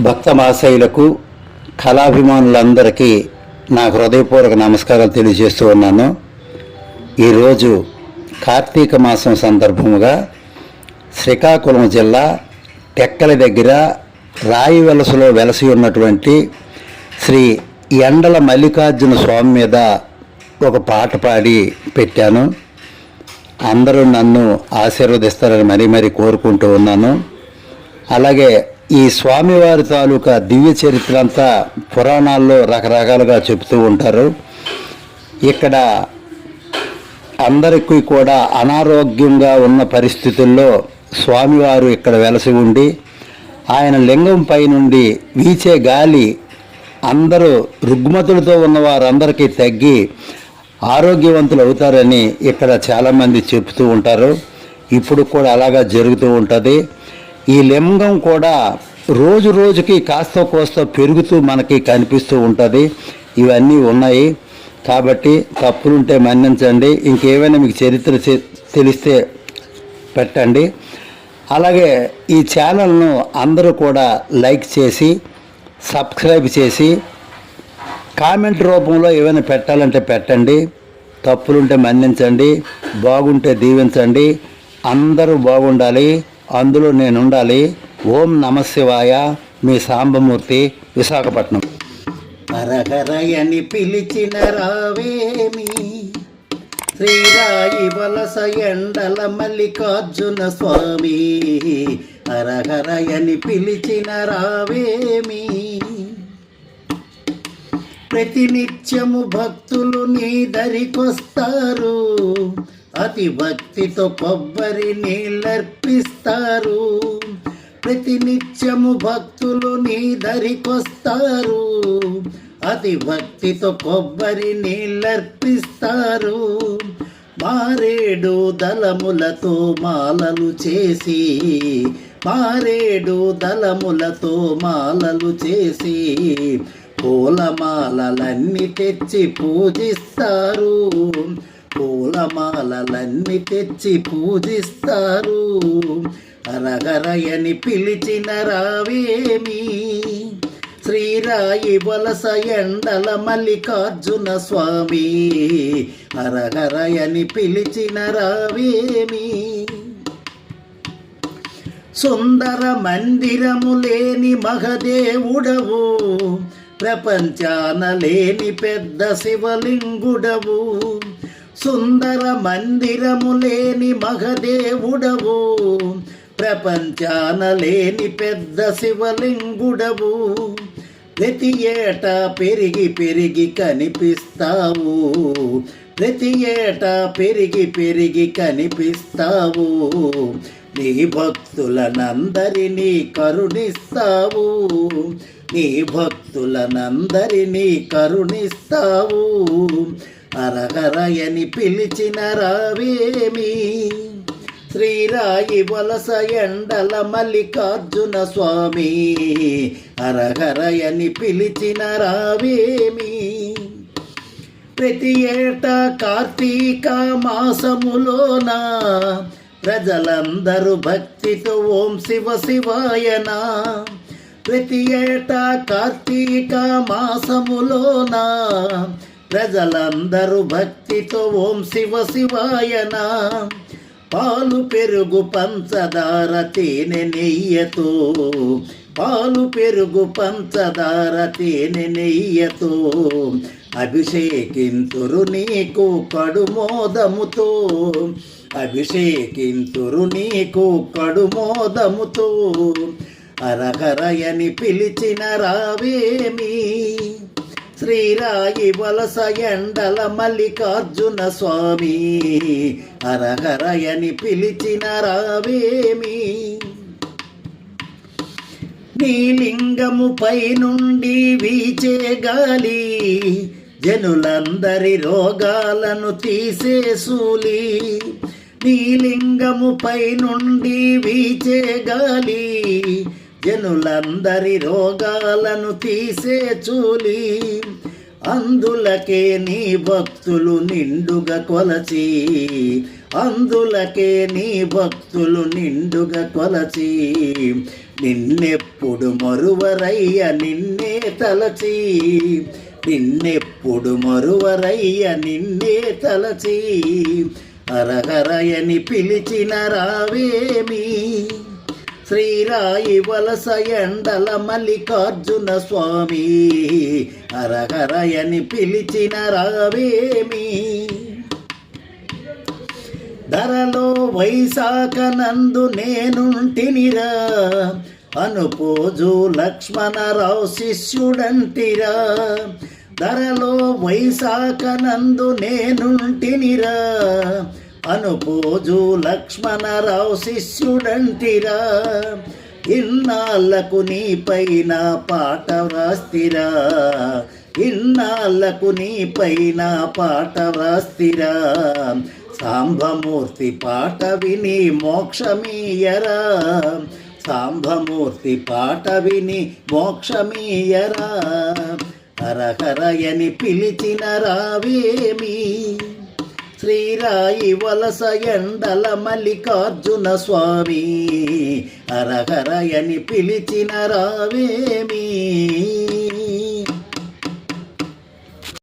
భక్తమాశయులకు కళాభిమానులందరికీ నా హృదయపూర్వక నమస్కారాలు తెలియజేస్తూ ఉన్నాను. ఈరోజు కార్తీక మాసం సందర్భముగా శ్రీకాకుళం జిల్లా టెక్కల దగ్గర రాయి వెలసలో వెలసి ఉన్నటువంటి శ్రీ ఎండల మల్లికార్జున స్వామి మీద ఒక పాట పాడి పెట్టాను. అందరూ నన్ను ఆశీర్వదిస్తారని మరీ మరీ కోరుకుంటూ ఉన్నాను. అలాగే ఈ స్వామివారి తాలూకా దివ్య చరిత్ర అంతా పురాణాల్లో రకరకాలుగా చెబుతూ ఉంటారు. ఇక్కడ అందరికీ కూడా అనారోగ్యంగా ఉన్న పరిస్థితుల్లో స్వామివారు ఇక్కడ వెలసి ఉండి ఆయన లింగం పై నుండి వీచే గాలి అందరూ రుగ్మతులతో ఉన్న వారందరికీ తగ్గి ఆరోగ్యవంతులు అవుతారని ఇక్కడ చాలామంది చెబుతూ ఉంటారు. ఇప్పుడు కూడా అలాగా జరుగుతూ ఉంటుంది. ఈ లింగం కూడా రోజు రోజుకి కాస్త కోస్త పెరుగుతూ మనకి కనిపిస్తూ ఉంటుంది. ఇవన్నీ ఉన్నాయి. కాబట్టి తప్పులుంటే మన్నించండి. ఇంకేమైనా మీకు చరిత్ర తెలిస్తే పెట్టండి. అలాగే ఈ ఛానల్ను అందరూ కూడా లైక్ చేసి సబ్స్క్రైబ్ చేసి కామెంట్ రూపంలో ఏమైనా పెట్టాలంటే పెట్టండి. తప్పులుంటే మన్నించండి. బాగుంటే దీవించండి. అందరూ బాగుండాలి. అందులో నేను ఉండాలి ఓం నమశివాయ మీ సాంబమూర్తి విశాఖపట్నం. హరహరయని పిలిచిన రావేమి? శ్రీరాయి వలస ఎండల మల్లికార్జున స్వామి. హరహరయని పిలిచిన రావేమి? ప్రతినిత్యము భక్తులు నీ దరికొస్తారు. అతి భక్తితో కొబ్బరి నీళ్ళర్పిస్తారు. ప్రతినిత్యము భక్తులు నీ దరికొస్తారు. అతి భక్తితో కొబ్బరి నీళ్ళర్పిస్తారు. మారేడు దళములతో మాలలు చేసి మారేడు దళములతో మాలలు చేసి పూలమాలలన్నీ తెచ్చి పూజిస్తారు. పూలమాలలన్నీ తెచ్చి పూజిస్తారు. అరగరయని పిలిచిన రావేమి? శ్రీరాయి వలస ఎండల మల్లికార్జున స్వామి. అరగరయని పిలిచిన రావేమి? సుందర మందిరము లేని మహదేవుడవు. ప్రపంచాన లేని పెద్ద శివలింగుడవు. సుందర మందిరము లేని మహదేవుడవు. ప్రపంచాన లేని పెద్ద శివలింగుడవు. ప్రతి ఏటా పెరిగి పెరిగి కనిపిస్తావు. ప్రతి ఏటా పెరిగి పెరిగి కనిపిస్తావు. నీ భక్తులనందరినీ కరుణిస్తావు. నీ భక్తులనందరినీ కరుణిస్తావు. అరహరయని పిలిచిన రావేమి? శ్రీరాయి వలస ఎండల మల్లికార్జున స్వామి. అరహరయని పిలిచిన రావేమి? ప్రతి ఏటా కార్తీక మాసములోన? ప్రజలందరూ భక్తితో ఓం శివ శివాయన? ప్రతి ఏటా కార్తీక మాసములోన? ప్రజలందరూ భక్తితో ఓం శివ శివాయన పాలు పెరుగు పంచదార తేనె నెయ్యతో. పాలు పెరుగు పంచదార తేనె నెయ్యతో. అభిషేకింతురు నీకు కడుమోదముతో అభిషేకింతురు నీకు కడుమోదముతో అరహరయని పిలిచిన రావేమి? శ్రీరాయి వలస ఎండల మల్లికార్జున స్వామి. అరహరయని పిలిచిన రావేమి? నీలింగము పై నుండి వీచే గాలి జనులందరి రోగాలను తీసే సూలి. నీలింగము పై నుండి వీచే గాలి జనులందరి రోగాలను తీసే చూలి అందులకే నీ భక్తులు నిండుగా కొలచి అందులకే నీ భక్తులు నిండుగా కొలచి నిన్నెప్పుడు మరువరయ్య నిన్నే తలచి నిన్నెప్పుడు మరువరయ్య నిన్నే తలచి అరహరయని పిలిచిన రావేమి? శ్రీరాయి వలస ఎండల మల్లికార్జున స్వామి. అరహరయని పిలిచిన రావేమి? ధరలో వైశాఖ నందు నేనుంటినిరా. అనుపోజు లక్ష్మణరావు శిష్యుడంటిరా. ధరలో వైశాఖ నందు నేనుంటినిరా. అనుపోజు లక్ష్మణరావు శిష్యుడంటిరా. ఇన్నాళ్ళకు నీ పైన పాట వ్రాస్తిరా. ఇన్నాళ్ళకు నీ పైన పాట వ్రాస్తిరా. సాంబమూర్తి పాట విని మోక్షమీయరా. సాంబమూర్తి పాట విని మోక్షమీయరా. హరహరయని పిలిచిన రావేమి? శ్రీరాయి వలస ఎండల మల్లికార్జున స్వామి. అరహరయని పిలిచిన రావేమీ?